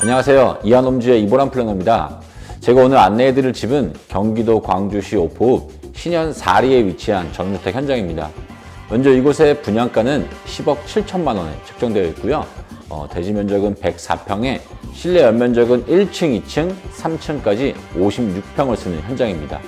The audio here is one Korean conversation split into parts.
안녕하세요. 이한홈즈의 이보람 플래너입니다. 제가 오늘 안내해드릴 집은 경기도 광주시 오포읍 신현 사리에 위치한 전주택 현장입니다. 먼저 이곳의 분양가는 10억 7천만 원에 책정되어 있고요. 어, 대지 면적은 104평에 실내 연면적은 1층, 2층, 3층까지 56평을 쓰는 현장입니다.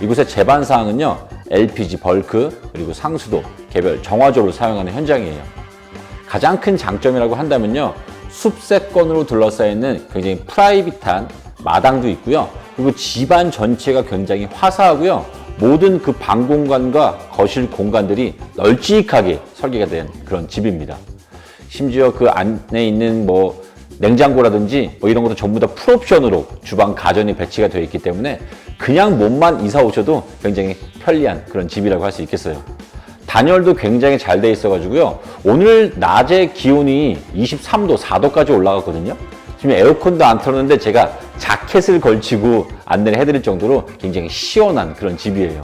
이곳의 제반 사항은요, LPG 벌크 그리고 상수도 개별 정화조를 사용하는 현장이에요. 가장 큰 장점이라고 한다면요. 숲세권으로 둘러싸여 있는 굉장히 프라이빗한 마당도 있고요. 그리고 집안 전체가 굉장히 화사하고요. 모든 그 방 공간과 거실 공간들이 널찍하게 설계가 된 그런 집입니다. 심지어 그 안에 있는 뭐 냉장고라든지 뭐 이런 것도 전부 다 풀옵션으로 주방 가전이 배치가 되어 있기 때문에 그냥 몸만 이사 오셔도 굉장히 편리한 그런 집이라고 할 수 있겠어요. 단열도 굉장히 잘 돼 있어가지고요. 오늘 낮에 기온이 23도, 4도까지 올라갔거든요. 지금 에어컨도 안 틀었는데 제가 자켓을 걸치고 안내를 해드릴 정도로 굉장히 시원한 그런 집이에요.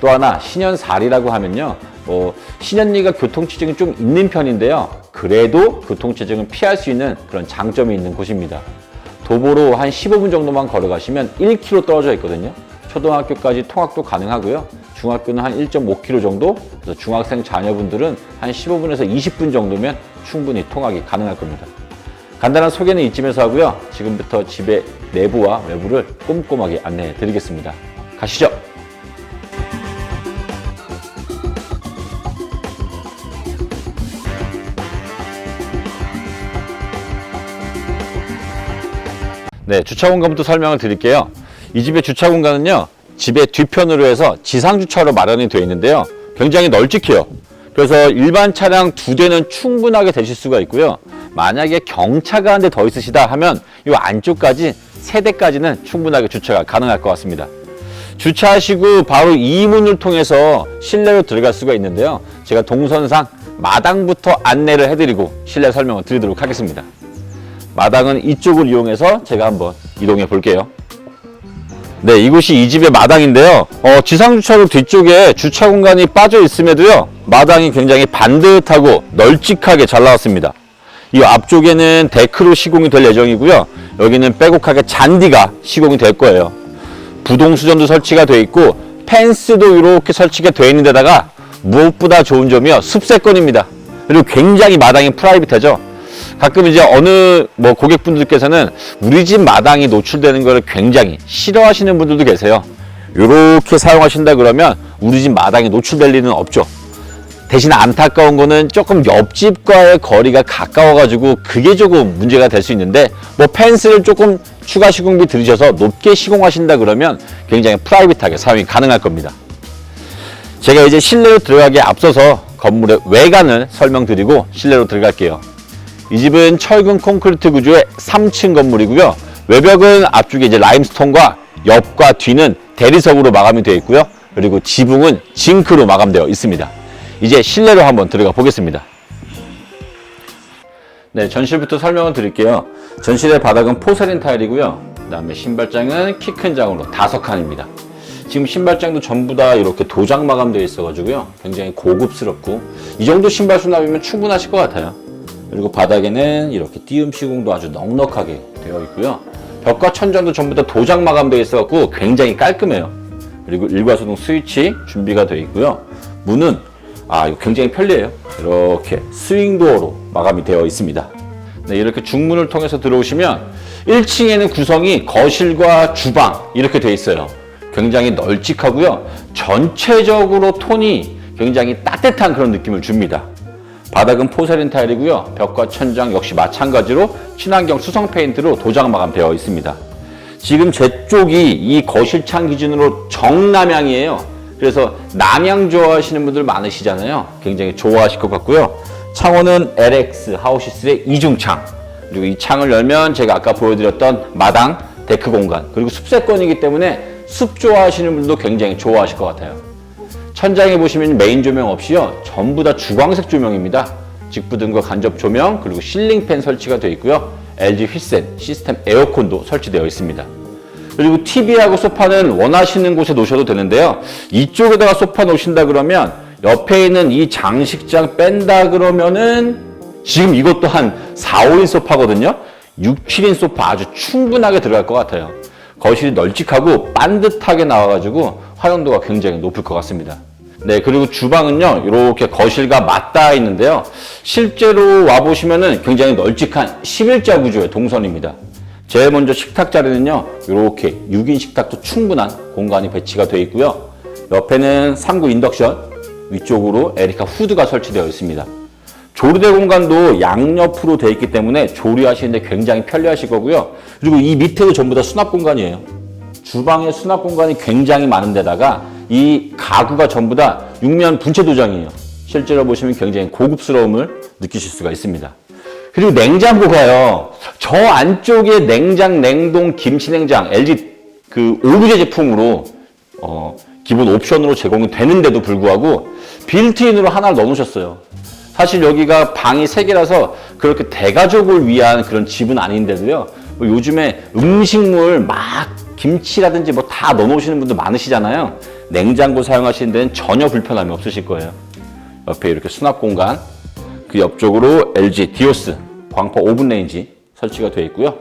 또 하나 신현살이라고 하면요. 뭐 신현리가 교통체증이 좀 있는 편인데요. 그래도 교통체증을 피할 수 있는 그런 장점이 있는 곳입니다. 도보로 한 15분 정도만 걸어가시면 1km 떨어져 있거든요. 초등학교까지 통학도 가능하고요. 중학교는 한 1.5km 정도, 그래서 중학생 자녀분들은 한 15분에서 20분 정도면 충분히 통학이 가능할 겁니다. 간단한 소개는 이쯤에서 하고요. 지금부터 집의 내부와 외부를 꼼꼼하게 안내해 드리겠습니다. 가시죠. 네, 주차 공간부터 설명을 드릴게요. 이 집의 주차 공간은요, 집의 뒤편으로 해서 지상 주차로 마련이 되어 있는데요. 굉장히 널찍해요. 그래서 일반 차량 두 대는 충분하게 되실 수가 있고요. 만약에 경차가 한 대 더 있으시다 하면 이 안쪽까지 세 대까지는 충분하게 주차가 가능할 것 같습니다. 주차하시고 바로 이 문을 통해서 실내로 들어갈 수가 있는데요. 제가 동선상 마당부터 안내를 해드리고 실내 설명을 드리도록 하겠습니다. 마당은 이쪽을 이용해서 제가 한번 이동해 볼게요. 네, 이곳이 이 집의 마당인데요. 어, 지상 주차로 뒤쪽에 주차 공간이 빠져 있음에도요, 마당이 굉장히 반듯하고 널찍하게 잘 나왔습니다. 이 앞쪽에는 데크로 시공이 될 예정이고요. 여기는 빼곡하게 잔디가 시공이 될 거예요. 부동 수전도 설치가 되어 있고 펜스도 이렇게 설치가 되어 있는 데다가 무엇보다 좋은 점이요 습세권입니다. 그리고 굉장히 마당이 프라이빗하죠. 가끔 이제 어느 뭐 고객분들께서는 우리 집 마당이 노출되는 것을 굉장히 싫어하시는 분들도 계세요. 이렇게 사용하신다 그러면 우리 집 마당이 노출될 리는 없죠. 대신 안타까운 거는 조금 옆집과의 거리가 가까워가지고 그게 조금 문제가 될 수 있는데 뭐 펜스를 조금 추가 시공비 들으셔서 높게 시공하신다 그러면 굉장히 프라이빗하게 사용이 가능할 겁니다. 제가 이제 실내로 들어가기에 앞서서 건물의 외관을 설명드리고 실내로 들어갈게요. 이 집은 철근 콘크리트 구조의 3층 건물이고요. 외벽은 앞쪽에 이제 라임스톤과 옆과 뒤는 대리석으로 마감이 되어 있고요. 그리고 지붕은 징크로 마감되어 있습니다. 이제 실내로 한번 들어가 보겠습니다. 네, 전실부터 설명을 드릴게요. 전실의 바닥은 포세린 타일이고요. 그 다음에 신발장은 키 큰 장으로 다섯 칸입니다. 지금 신발장도 전부 다 이렇게 도장 마감되어 있어가지고요. 굉장히 고급스럽고 이 정도 신발 수납이면 충분하실 것 같아요. 그리고 바닥에는 이렇게 띄움 시공도 아주 넉넉하게 되어 있고요. 벽과 천장도 전부 다 도장 마감되어 있어갖고 굉장히 깔끔해요. 그리고 일괄소등 스위치 준비가 되어 있고요. 문은 아 이거 굉장히 편리해요. 이렇게 스윙도어로 마감이 되어 있습니다. 네, 이렇게 중문을 통해서 들어오시면 1층에는 구성이 거실과 주방 이렇게 되어 있어요. 굉장히 널찍하고요. 전체적으로 톤이 굉장히 따뜻한 그런 느낌을 줍니다. 바닥은 포세린 타일이고요. 벽과 천장 역시 마찬가지로 친환경 수성 페인트로 도장 마감되어 있습니다. 지금 제 쪽이 이 거실창 기준으로 정남향이에요. 그래서 남향 좋아하시는 분들 많으시잖아요. 굉장히 좋아하실 것 같고요. 창호는 LX 하우시스의 이중창. 그리고 이 창을 열면 제가 아까 보여드렸던 마당, 데크 공간, 그리고 숲세권이기 때문에 숲 좋아하시는 분들도 굉장히 좋아하실 것 같아요. 천장에 보시면 메인 조명 없이요. 전부 다 주광색 조명입니다. 직부등과 간접 조명, 그리고 실링팬 설치가 되어 있고요. LG 휘센 시스템 에어컨도 설치되어 있습니다. 그리고 TV하고 소파는 원하시는 곳에 놓으셔도 되는데요. 이쪽에다가 소파 놓으신다 그러면 옆에 있는 이 장식장 뺀다 그러면은 지금 이것 또한 4, 5인 소파거든요. 6, 7인 소파 아주 충분하게 들어갈 것 같아요. 거실이 널찍하고 반듯하게 나와가지고 활용도가 굉장히 높을 것 같습니다. 네, 그리고 주방은요, 이렇게 거실과 맞닿아 있는데요. 실제로 와보시면은 굉장히 널찍한 11자 구조의 동선입니다. 제일 먼저 식탁 자리는요, 이렇게 6인 식탁도 충분한 공간이 배치가 되어 있고요. 옆에는 3구 인덕션, 위쪽으로 에리카 후드가 설치되어 있습니다. 조리대 공간도 양옆으로 되어 있기 때문에 조리하시는데 굉장히 편리하실 거고요. 그리고 이 밑에도 전부 다 수납 공간이에요. 주방에 수납 공간이 굉장히 많은 데다가 이 가구가 전부 다 육면 분체 도장이에요. 실제로 보시면 굉장히 고급스러움을 느끼실 수가 있습니다. 그리고 냉장고가요. 저 안쪽에 냉장, 냉동, 김치 냉장, LG 그 오브제 제품으로 어, 기본 옵션으로 제공이 되는데도 불구하고 빌트인으로 하나를 넣어놓으셨어요. 사실 여기가 방이 세 개라서 그렇게 대가족을 위한 그런 집은 아닌데도요. 뭐 요즘에 음식물 막 김치라든지 뭐 다 넣어놓으시는 분들 많으시잖아요. 냉장고 사용하시는 데는 전혀 불편함이 없으실 거예요. 옆에 이렇게 수납 공간, 그 옆쪽으로 LG 디오스 광파 오븐 레인지 설치가 되어 있고요.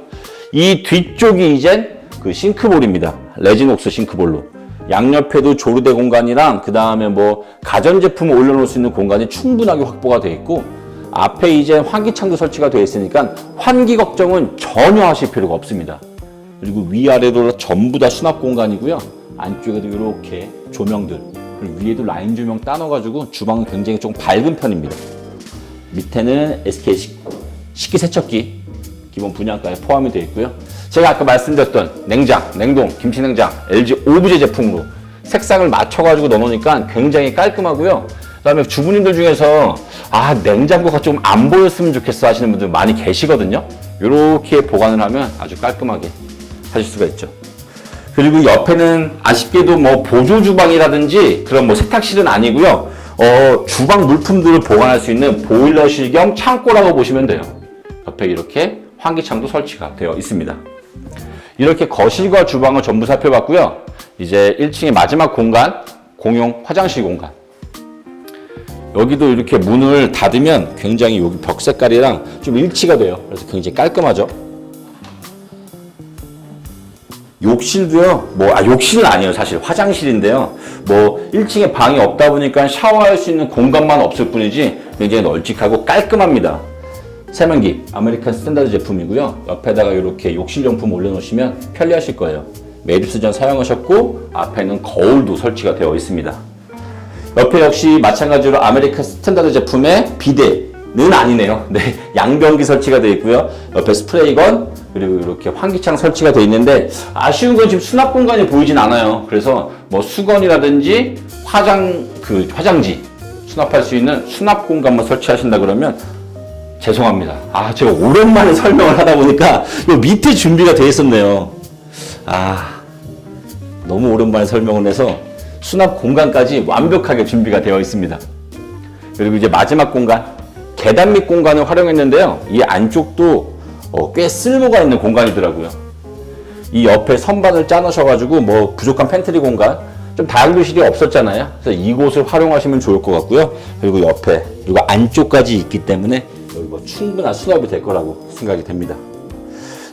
이 뒤쪽이 이젠 그 싱크볼입니다. 레진옥스 싱크볼로. 양옆에도 조르대 공간이랑 그 다음에 뭐 가전제품을 올려놓을 수 있는 공간이 충분하게 확보가 되어 있고 앞에 이제 환기창도 설치가 되어 있으니까 환기 걱정은 전혀 하실 필요가 없습니다. 그리고 위아래로 전부 다 수납 공간이고요. 안쪽에도 이렇게 조명들 그리고 위에도 라인 조명 따놔가지고 주방은 굉장히 좀 밝은 편입니다. 밑에는 SK 식- 식기세척기 기본 분양가에 포함이 되어 있고요. 제가 아까 말씀드렸던 냉장, 냉동, 김치냉장, LG 오브제 제품으로 색상을 맞춰가지고 넣어놓으니까 굉장히 깔끔하고요. 그다음에 주부님들 중에서 아 냉장고가 좀 안 보였으면 좋겠어 하시는 분들 많이 계시거든요. 이렇게 보관을 하면 아주 깔끔하게 하실 수가 있죠. 그리고 옆에는 아쉽게도 뭐 보조 주방이라든지 그런 뭐 세탁실은 아니고요. 어, 주방 물품들을 보관할 수 있는 보일러실 겸 창고라고 보시면 돼요. 옆에 이렇게 환기창도 설치가 되어 있습니다. 이렇게 거실과 주방을 전부 살펴봤고요. 이제 1층의 마지막 공간, 공용 화장실 공간. 여기도 이렇게 문을 닫으면 굉장히 여기 벽 색깔이랑 좀 일치가 돼요. 그래서 굉장히 깔끔하죠. 욕실도요, 뭐, 아, 욕실은 아니에요, 사실. 화장실인데요. 뭐, 1층에 방이 없다 보니까 샤워할 수 있는 공간만 없을 뿐이지 굉장히 널찍하고 깔끔합니다. 세면기, 아메리칸 스탠다드 제품이고요. 옆에다가 이렇게 욕실용품 올려놓으시면 편리하실 거예요. 메리스 전 사용하셨고, 앞에는 거울도 설치가 되어 있습니다. 옆에 역시 마찬가지로 아메리칸 스탠다드 제품의 비데 는 아니네요. 네, 양변기 설치가 되어 있고요. 옆에 스프레이건 그리고 이렇게 환기창 설치가 되어 있는데 아쉬운 건 지금 수납 공간이 보이진 않아요. 그래서 뭐 수건이라든지 화장 그 화장지 수납할 수 있는 수납 공간만 설치하신다 그러면 죄송합니다. 아 제가 오랜만에 설명을 하다 보니까 이 밑에 준비가 되어 있었네요. 아 너무 오랜만에 설명을 해서 수납 공간까지 완벽하게 준비가 되어 있습니다. 그리고 이제 마지막 공간, 계단 밑 공간을 활용했는데요. 이 안쪽도 어, 꽤 쓸모가 있는 공간이더라고요. 이 옆에 선반을 짜놓으셔가지고 뭐 부족한 팬트리 공간, 좀 다용도실이 없었잖아요. 그래서 이곳을 활용하시면 좋을 것 같고요. 그리고 옆에 그리고 안쪽까지 있기 때문에 뭐 충분한 수납이 될 거라고 생각이 됩니다.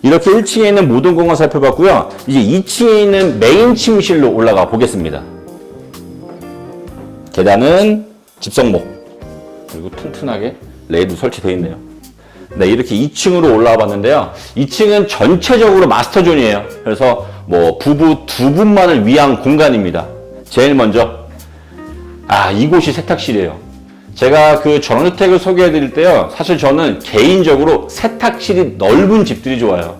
이렇게 1층에 있는 모든 공간 살펴봤고요. 이제 2층에 있는 메인 침실로 올라가 보겠습니다. 계단은 집성목 그리고 튼튼하게 레이도 설치되어 있네요. 네, 이렇게 2층으로 올라와 봤는데요. 2층은 전체적으로 마스터존이에요. 그래서 뭐 부부 두 분만을 위한 공간입니다. 제일 먼저 아 이곳이 세탁실이에요. 제가 그 전원주택을 소개해 드릴 때요. 사실 저는 개인적으로 세탁실이 넓은 집들이 좋아요.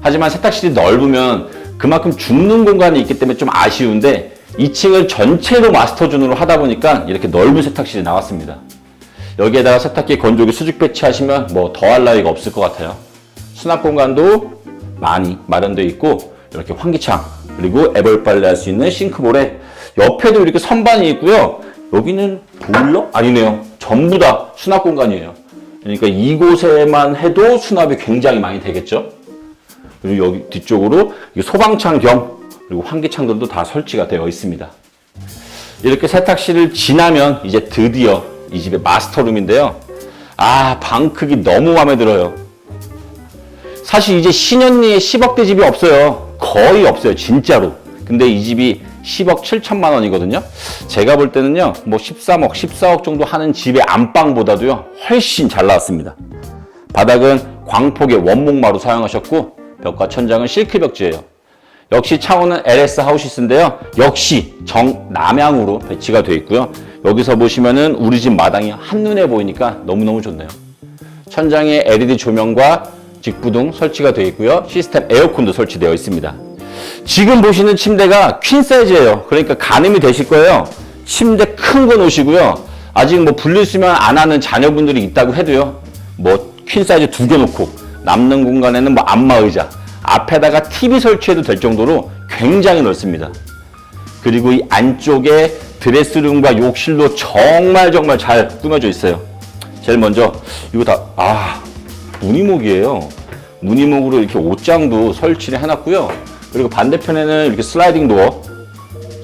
하지만 세탁실이 넓으면 그만큼 죽는 공간이 있기 때문에 좀 아쉬운데 2층을 전체로 마스터존으로 하다 보니까 이렇게 넓은 세탁실이 나왔습니다. 여기에다가 세탁기 건조기 수직 배치하시면 뭐 더할 나위가 없을 것 같아요. 수납 공간도 많이 마련되어 있고 이렇게 환기창 그리고 애벌 빨래 할 수 있는 싱크볼에 옆에도 이렇게 선반이 있고요. 여기는 보일러? 아니네요. 전부 다 수납 공간이에요. 그러니까 이곳에만 해도 수납이 굉장히 많이 되겠죠. 그리고 여기 뒤쪽으로 소방창 겸 그리고 환기창들도 다 설치가 되어 있습니다. 이렇게 세탁실을 지나면 이제 드디어 이 집의 마스터룸인데요. 아, 방 크기 너무 마음에 들어요. 사실 이제 신현리에 10억대 집이 없어요. 거의 없어요, 진짜로. 근데 이 집이 10억 7천만 원이거든요. 제가 볼 때는요, 뭐 13억, 14억 정도 하는 집의 안방보다도요, 훨씬 잘 나왔습니다. 바닥은 광폭의 원목마루 사용하셨고, 벽과 천장은 실크 벽지예요. 역시 창호는 LS 하우시스인데요. 역시 정남향으로 배치가 되어 있고요. 여기서 보시면은 우리 집 마당이 한눈에 보이니까 너무너무 좋네요. 천장에 LED 조명과 직부등 설치가 되어 있고요. 시스템 에어컨도 설치되어 있습니다. 지금 보시는 침대가 퀸 사이즈예요. 그러니까 가늠이 되실 거예요. 침대 큰 거 놓으시고요. 아직 뭐 분리수면 안 하는 자녀분들이 있다고 해도요. 뭐 퀸 사이즈 두 개 놓고 남는 공간에는 뭐 안마 의자 앞에다가 TV 설치해도 될 정도로 굉장히 넓습니다. 그리고 이 안쪽에 드레스룸과 욕실도 정말 정말 잘 꾸며져 있어요. 제일 먼저 이거 다 아 무늬목이에요. 무늬목으로 이렇게 옷장도 설치를 해놨고요. 그리고 반대편에는 이렇게 슬라이딩 도어,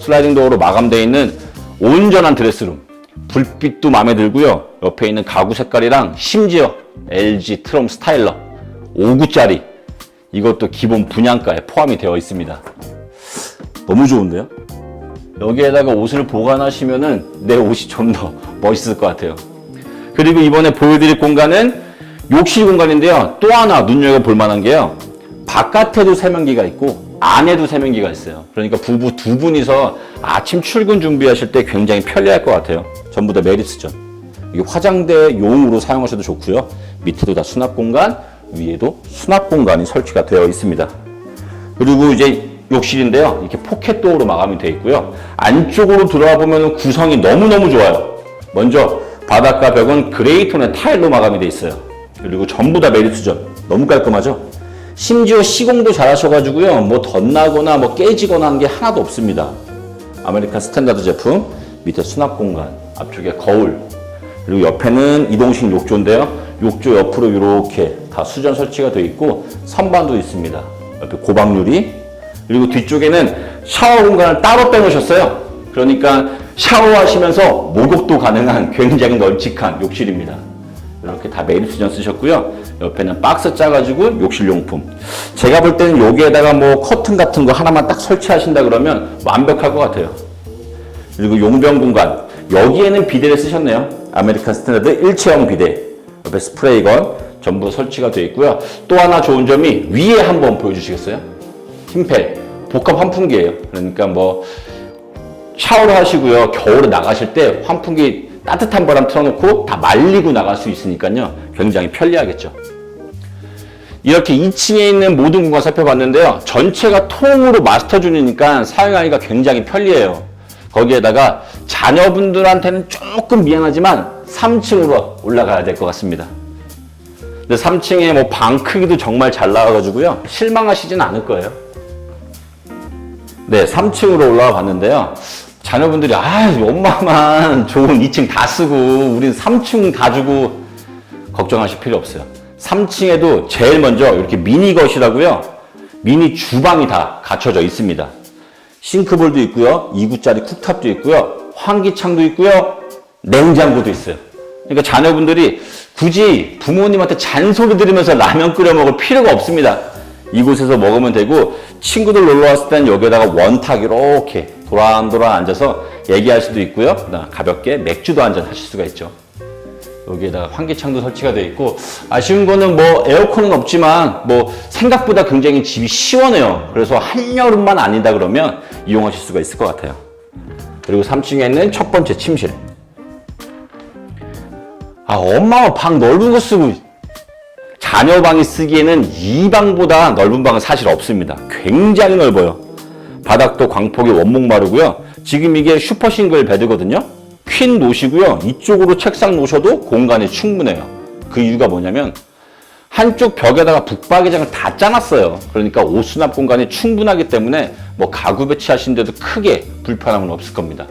슬라이딩 도어로 마감되어 있는 온전한 드레스룸. 불빛도 마음에 들고요. 옆에 있는 가구 색깔이랑 심지어 LG 트럼 스타일러 5구짜리 이것도 기본 분양가에 포함이 되어 있습니다. 너무 좋은데요? 여기에다가 옷을 보관하시면은 내 옷이 좀 더 멋있을 것 같아요. 그리고 이번에 보여드릴 공간은 욕실 공간인데요. 또 하나 눈여겨볼 만한 게요. 바깥에도 세면기가 있고 안에도 세면기가 있어요. 그러니까 부부 두 분이서 아침 출근 준비하실 때 굉장히 편리할 것 같아요. 전부 다 메리스죠. 이게 화장대 용으로 사용하셔도 좋고요. 밑에도 다 수납 공간, 위에도 수납 공간이 설치가 되어 있습니다. 그리고 이제 욕실인데요. 이렇게 포켓 도어로 마감이 되어 있고요. 안쪽으로 들어와 보면 구성이 너무너무 좋아요. 먼저 바닥과 벽은 그레이톤의 타일로 마감이 되어 있어요. 그리고 전부 다 메리트전. 너무 깔끔하죠? 심지어 시공도 잘 하셔가지고요. 뭐 덧나거나 뭐 깨지거나 한 게 하나도 없습니다. 아메리칸 스탠다드 제품, 밑에 수납 공간, 앞쪽에 거울, 그리고 옆에는 이동식 욕조인데요. 욕조 옆으로 이렇게 다 수전 설치가 되어 있고 선반도 있습니다. 옆에 고방유리 그리고 뒤쪽에는 샤워 공간을 따로 빼놓으셨어요. 그러니까 샤워하시면서 목욕도 가능한 굉장히 널찍한 욕실입니다. 이렇게 다 메일 수전 쓰셨고요. 옆에는 박스 짜가지고 욕실 용품. 제가 볼 때는 여기에다가 뭐 커튼 같은 거 하나만 딱 설치하신다 그러면 완벽할 것 같아요. 그리고 용병 공간. 여기에는 비데를 쓰셨네요. 아메리칸 스탠다드 일체형 비데. 옆에 스프레이건 전부 설치가 되어 있고요. 또 하나 좋은 점이 위에 한번 보여주시겠어요? 힘펠. 복합 환풍기예요. 그러니까 뭐 샤워를 하시고요. 겨울에 나가실 때 환풍기 따뜻한 바람 틀어놓고 다 말리고 나갈 수 있으니까요. 굉장히 편리하겠죠. 이렇게 2층에 있는 모든 공간 살펴봤는데요. 전체가 통으로 마스터 준이니까 사용하기가 굉장히 편리해요. 거기에다가 자녀분들한테는 조금 미안하지만 3층으로 올라가야 될 것 같습니다. 근데 3층에 뭐 방 크기도 정말 잘 나와가지고요. 실망하시진 않을 거예요. 네, 3층으로 올라와 봤는데요. 자녀분들이, 아, 엄마만 좋은 2층 다 쓰고, 우린 3층 다 주고, 걱정하실 필요 없어요. 3층에도 제일 먼저 이렇게 미니 거실하고요. 미니 주방이 다 갖춰져 있습니다. 싱크볼도 있고요. 2구짜리 쿡탑도 있고요. 환기창도 있고요. 냉장고도 있어요. 그러니까 자녀분들이 굳이 부모님한테 잔소리 들으면서 라면 끓여 먹을 필요가 없습니다. 이곳에서 먹으면 되고 친구들 놀러 왔을 땐 여기에다가 원탁 이렇게 도란도란 앉아서 얘기할 수도 있고요. 가볍게 맥주도 한잔 하실 수가 있죠. 여기에다가 환기창도 설치가 되어 있고 아쉬운 거는 뭐 에어컨은 없지만 뭐 생각보다 굉장히 집이 시원해요. 그래서 한여름만 아니다 그러면 이용하실 수가 있을 것 같아요. 그리고 3층에는 첫 번째 침실. 아 엄마가 방 넓은 거 쓰고 자녀 방이 쓰기에는 이 방보다 넓은 방은 사실 없습니다. 굉장히 넓어요. 바닥도 광폭이 원목 마루고요. 지금 이게 슈퍼 싱글 베드거든요. 퀸 놓으시고요. 이쪽으로 책상 놓으셔도 공간이 충분해요. 그 이유가 뭐냐면 한쪽 벽에다가 북박이장을 다 짜놨어요. 그러니까 옷 수납 공간이 충분하기 때문에 뭐 가구 배치하시는데도 크게 불편함은 없을 겁니다.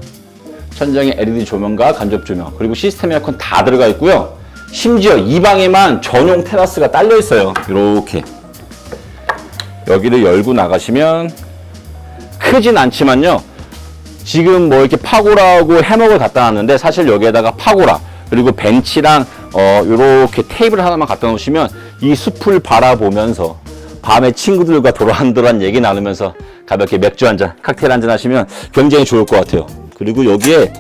천장에 LED 조명과 간접 조명 그리고 시스템 에어컨 다 들어가 있고요. 심지어 이 방에만 전용 테라스가 딸려 있어요. 이렇게 여기를 열고 나가시면 크진 않지만요. 지금 뭐 이렇게 파고라하고 해먹을 갖다 놨는데 사실 여기에다가 파고라 그리고 벤치랑 어, 요렇게 테이블 하나만 갖다 놓으시면 이 숲을 바라보면서 밤에 친구들과 도란도란 얘기 나누면서 가볍게 맥주 한 잔, 칵테일 한 잔 하시면 굉장히 좋을 것 같아요. 그리고 여기에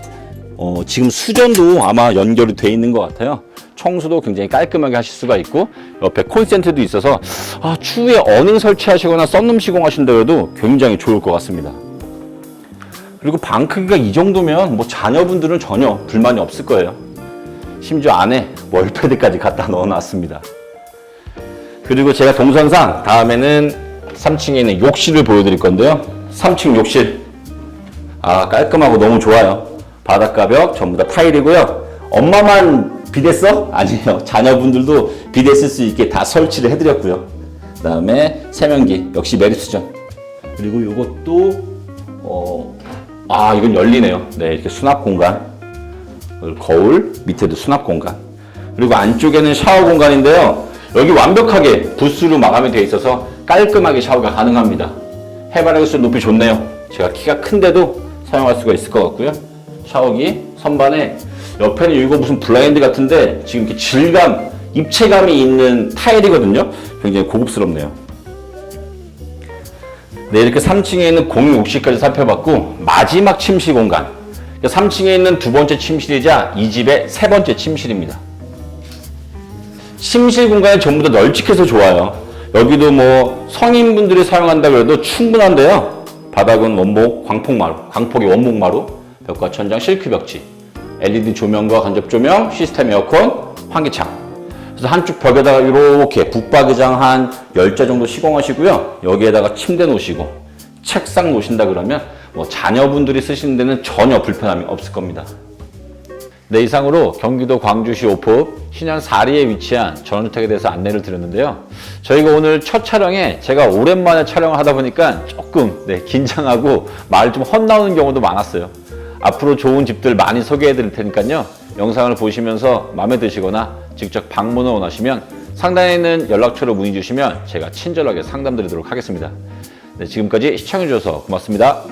어, 지금 수전도 아마 연결이 돼 있는 것 같아요. 청소도 굉장히 깔끔하게 하실 수가 있고 옆에 콘센트도 있어서 아, 추후에 어닝 설치하시거나 썬룸 시공하신다고 굉장히 좋을 것 같습니다. 그리고 방 크기가 이 정도면 뭐 자녀분들은 전혀 불만이 없을 거예요. 심지어 안에 월패드까지 갖다 넣어놨습니다. 그리고 제가 동선상 다음에는 3층에 있는 욕실을 보여드릴 건데요. 3층 욕실. 아, 깔끔하고 너무 좋아요. 바닷가벽 전부 다 타일이고요. 엄마만 써? 아니에요. 자녀분들도 쓸수 있게 다 설치를 해드렸고요. 그 다음에 세면기. 역시 메리스전. 그리고 이것도, 어, 아, 이건 열리네요. 네, 이렇게 수납 공간. 거울, 밑에도 수납 공간. 그리고 안쪽에는 샤워 공간인데요. 여기 완벽하게 부스로 마감이 되어 있어서 깔끔하게 샤워가 가능합니다. 해바라기 수 높이 좋네요. 제가 키가 큰데도 사용할 수가 있을 것 같고요. 샤워기 선반에 옆에는 이거 무슨 블라인드 같은데 지금 이렇게 질감, 입체감이 있는 타일이거든요. 굉장히 고급스럽네요. 네, 이렇게 3층에 있는 공유 욕실까지 살펴봤고 마지막 침실 공간. 3층에 있는 두 번째 침실이자 이 집의 세 번째 침실입니다. 침실 공간이 전부 다 널찍해서 좋아요. 여기도 뭐 성인분들이 사용한다 그래도 충분한데요. 바닥은 원목 광폭마루, 광폭의 원목마루, 벽과 천장 실크 벽지, LED 조명과 간접 조명, 시스템 에어컨, 환기창. 그래서 한쪽 벽에다가 이렇게 북박이장 한 10자 정도 시공하시고요. 여기에다가 침대 놓으시고 책상 놓으신다 그러면 뭐 자녀분들이 쓰시는 데는 전혀 불편함이 없을 겁니다. 네, 이상으로 경기도 광주시 오포 신현 사리에 위치한 전원주택에 대해서 안내를 드렸는데요. 저희가 오늘 첫 촬영에 제가 오랜만에 촬영을 하다 보니까 조금 네, 긴장하고 말 좀 헛나오는 경우도 많았어요. 앞으로 좋은 집들 많이 소개해 드릴 테니까요. 영상을 보시면서 마음에 드시거나 직접 방문을 원하시면 상단에 있는 연락처로 문의 주시면 제가 친절하게 상담 드리도록 하겠습니다. 네, 지금까지 시청해 주셔서 고맙습니다.